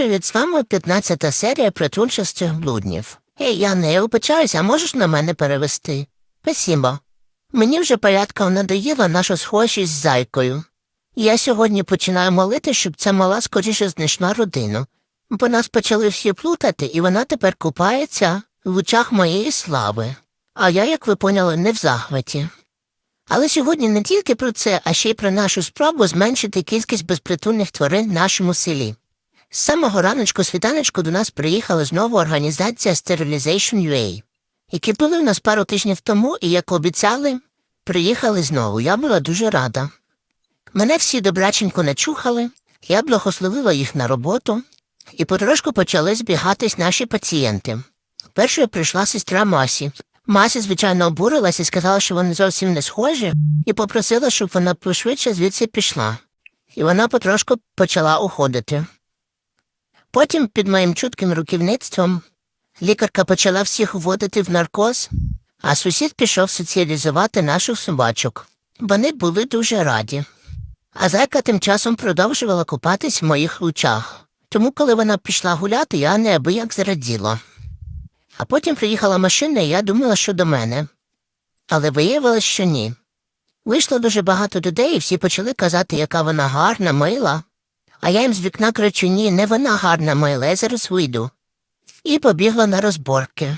привіт, з вами 15 серія притульчастих блуднів. Ей, я вибачаюся, а можеш на мене перевести? Спасибо. Мені вже порядком надоїла наша схожість з зайкою. Я сьогодні починаю молити, щоб ця мала скоріше знайшла родину. Бо нас почали всі плутати, і вона тепер купається в лучах моєї слави. А я, як ви поняли, не в захваті. Але сьогодні не тільки про це, а ще й про нашу спробу зменшити кількість безпритульних тварин в нашому селі. З самого раночку світаночку до нас приїхала знову організація Sterilization UA, які були в нас пару тижнів тому і, як обіцяли, приїхали знову. Я була дуже рада. Мене всі добраченько начухали, я благословила їх на роботу, і потрошку почали збігатись наші пацієнти. Першою прийшла сестра Масі. Мася, звичайно, обурилась і сказала, що вони зовсім не схожі, і попросила, щоб вона пошвидше звідси пішла. І вона потрошку почала уходити. Потім, під моїм чутким руківництвом, лікарка почала всіх вводити в наркоз, а сусід пішов соціалізувати наших собачок. Вони були дуже раді. А зайка тим часом продовжувала купатись в моїх лучах. Тому, коли вона пішла гуляти, я неабияк зраділа. А потім приїхала машина, і я думала, що до мене. Але виявилось, що ні. Вийшло дуже багато людей, і всі почали казати, яка вона гарна, мила. А я їм з вікна кричу, ні, не вона гарна, мила, я зараз вийду. І побігла на розборки.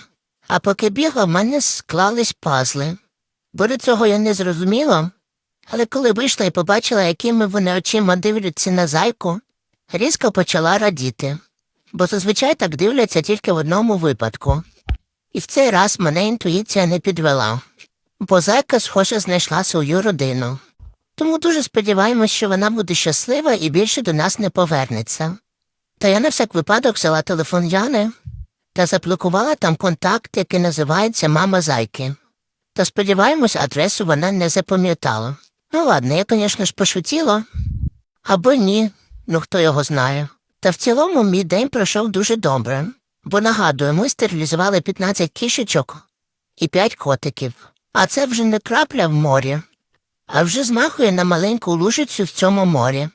А поки бігла, в мене склались пазли. Бо до цього я не зрозуміла. Але коли вийшла і побачила, якими вони очима дивляться на зайку, різко почала радіти. Бо зазвичай так дивляться тільки в одному випадку. І в цей раз мене інтуїція не підвела, бо зайка, схоже, знайшла свою родину. Тому дуже сподіваємось, що вона буде щаслива і більше до нас не повернеться. Та я на всяк випадок взяла телефон Яни та заблокувала там контакт, який називається Мама Зайки. Та сподіваємось, адресу вона не запам'ятала. Ну ладно, я, звісно ж, пошутіла. Або ні, ну хто його знає. Та в цілому мій день пройшов дуже добре, бо нагадую, ми стерилізували 15 кішечок і 5 котиків. А це вже не крапля в морі, а вже змахує на маленьку лужицю в цьому морі.